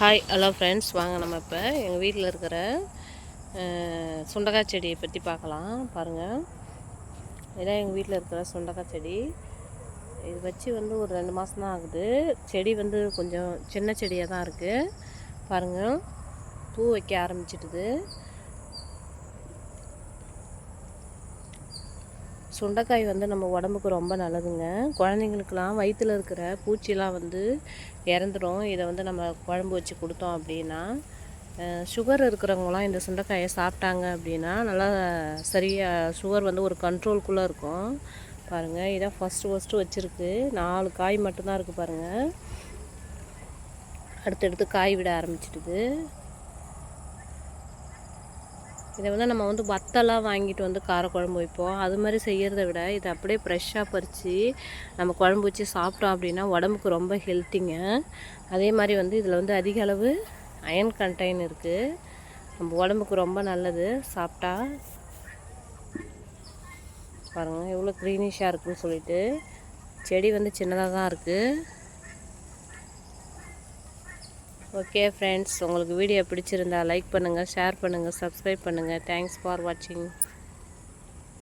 Hi hello friends வாங்க நம்ம இப்போ எங்கள் வீட்டில் இருக்கிற சுண்டக்காய் செடியை பற்றி பார்க்கலாம். பாருங்கள் இதான் எங்கள் வீட்டில் இருக்கிற சுண்டக்காய் செடி. இது வச்சு வந்து ஒரு ரெண்டு மாதம் தான் ஆகுது. செடி வந்து கொஞ்சம் சின்ன செடியாக தான் இருக்குது பாருங்கள் பூ வைக்க ஆரம்பிச்சிட்டுது. சுண்டைக்காய் வந்து நம்ம உடம்புக்கு ரொம்ப நல்லதுங்க. குழந்தைங்களுக்கெல்லாம் வயிற்றில் இருக்கிற பூச்சிலாம் வந்து இறந்துடும் இதை வந்து நம்ம குழம்பு வச்சு கொடுத்தோம் அப்படின்னா சுகர் இருக்கிறவங்களாம் இந்த சுண்டைக்காயை சாப்பிட்டாங்க அப்படின்னா நல்லா சரியாக சுகர் வந்து ஒரு கண்ட்ரோல்குள்ளே இருக்கும். பாருங்கள் இதான் ஃபஸ்ட்டு ஃபஸ்ட்டு வச்சுருக்கு. நாலு காய் மட்டும்தான் இருக்குது பாருங்கள் அடுத்தடுத்து காய் விட ஆரம்பிச்சிடுது. இதை வந்து நம்ம வந்து வத்தெல்லாம் வாங்கிட்டு வந்து காரக்குழம்பு வைப்போம். அது மாதிரி செய்கிறத விட இதை அப்படியே ஃப்ரெஷ்ஷாக பறித்து நம்ம குழம்பு வச்சு சாப்பிட்டோம் அப்படின்னா உடம்புக்கு ரொம்ப ஹெல்த்திங்க அதே மாதிரி வந்து இதில் வந்து அதிக அளவு அயன் கண்டெயின் இருக்குது நம்ம உடம்புக்கு ரொம்ப நல்லது. சாப்பிட்டா பாருங்கள் எவ்வளோ க்ரீனிஷாக இருக்குன்னு சொல்லிட்டு. செடி வந்து சின்னதாக தான் இருக்குது ஓகே ஃப்ரெண்ட்ஸ் உங்களுக்கு வீடியோ பிடிச்சிருந்தா லைக் பண்ணுங்கள் ஷேர் பண்ணுங்கள் சப்ஸ்கிரைப் பண்ணுங்கள் தேங்க்ஸ் ஃபார் வாட்சிங்